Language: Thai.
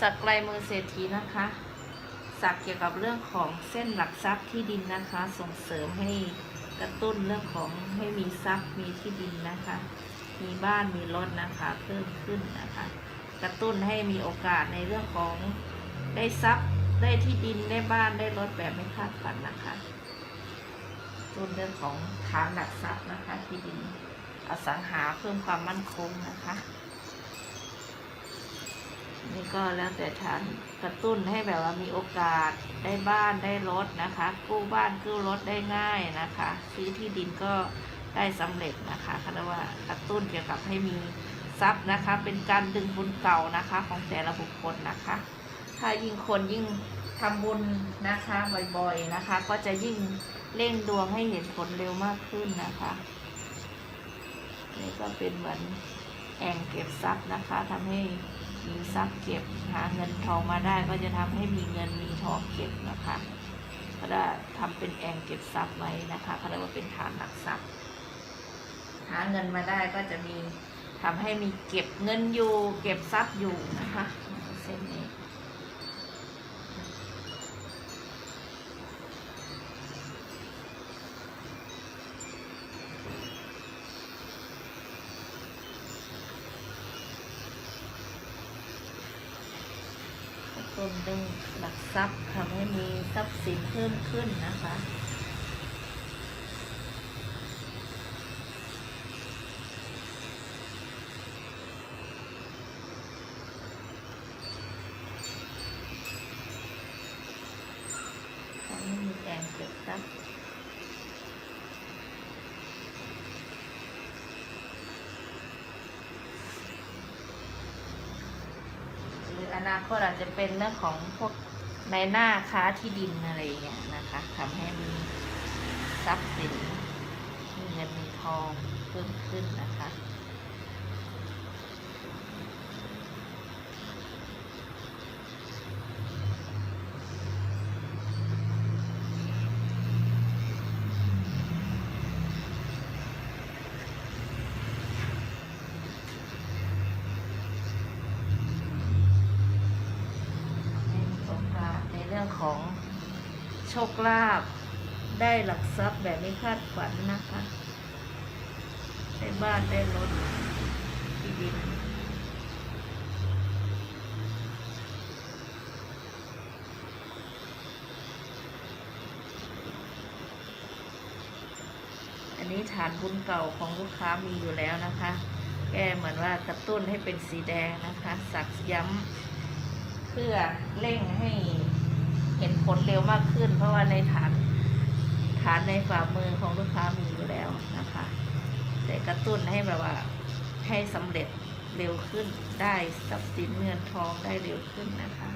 สักลายมือเศรษฐีนะคะ สักเกี่ยวกับเรื่องของเส้นหลักทรัพย์ที่ดินนะคะ ส่งเสริมให้กระตุ้นเรื่องของให้มีทรัพย์มีที่ดินนะคะ มีบ้านมีรถนะคะเพิ่มขึ้นนะคะ กระตุ้นให้มีโอกาสในเรื่องของได้ทรัพย์ได้ที่ดินได้บ้านได้รถแบบไม่คาดฝันนะคะต้นเรื่องของฐานหลักทรัพย์นะคะ ที่ดินอสังหาเพิ่มความมั่นคงนะคะ นี่ก็แล้วแต่ทานกระตุ้นให้แบบว่ามีโอกาสได้บ้านได้รถนะคะ กู้บ้านกู้รถได้ง่ายนะคะ ซื้อที่ดินก็ได้สำเร็จนะคะคาดว่ากระตุ้นเกี่ยวกับให้มีทรัพย์นะคะ เป็นการดึงบุญเก่านะคะของแต่ละบุคคลนะคะ ถ้ายิ่งคนยิ่งทำบุญนะคะบ่อยๆนะคะ ก็จะยิ่งเร่งดวงให้เห็นผลเร็วมากขึ้นนะคะนี่ก็เป็นเหมือนแอ่งเก็บทรัพย์นะคะทำให้ มีทรัพย์เก็บหาเงินทองมาได้ก็จะทำให้มีเงินมีทองเก็บนะคะก็จะทำเป็นแอ่งเก็บทรัพย์ไว้นะคะเขาเรียกว่าเป็นฐานหลักทรัพย์ หาเงินมาได้ก็จะมีทำให้มีเก็บเงินอยู่ เก็บทรัพย์อยู่นะคะเส้นนี้ ต้นเรื่องหลักทรัพย์ทำให้มีทรัพย์สินเพิ่มขึ้นนะคะทำให้มีแรงเก็บทรัพย์หรืออ นาคตอาจจะเป็นเรื่องของพวกในหน้าค้าที่ดินอะไรอย่างเงี้ยนะคะทำให้มีทรัพย์สินมีเงินมีทองเพิ่มขึ้นนะคะ รื่องของโชคลาภได้หลักทรัพย์แบบไม่คาดฝันนะคะได้บ้านได้รถที่ดินอันนี้ฐานบุญเก่าของลูกค้ามีอยู่แล้วนะคะ แก้เหมือนว่ากระตุ้นให้เป็นสีแดงนะคะ สักย้ำเพื่อเร่งให้ เห็นผลเร็วมากขึ้น เพราะว่าในฐานฐานในฝ่ามือของลูกค้ามีอยู่แล้วนะคะแต่กระตุ้นให้แบบว่าให้สำเร็จเร็วขึ้นได้ทรัพย์สินเงินทองได้เร็วขึ้นนะคะ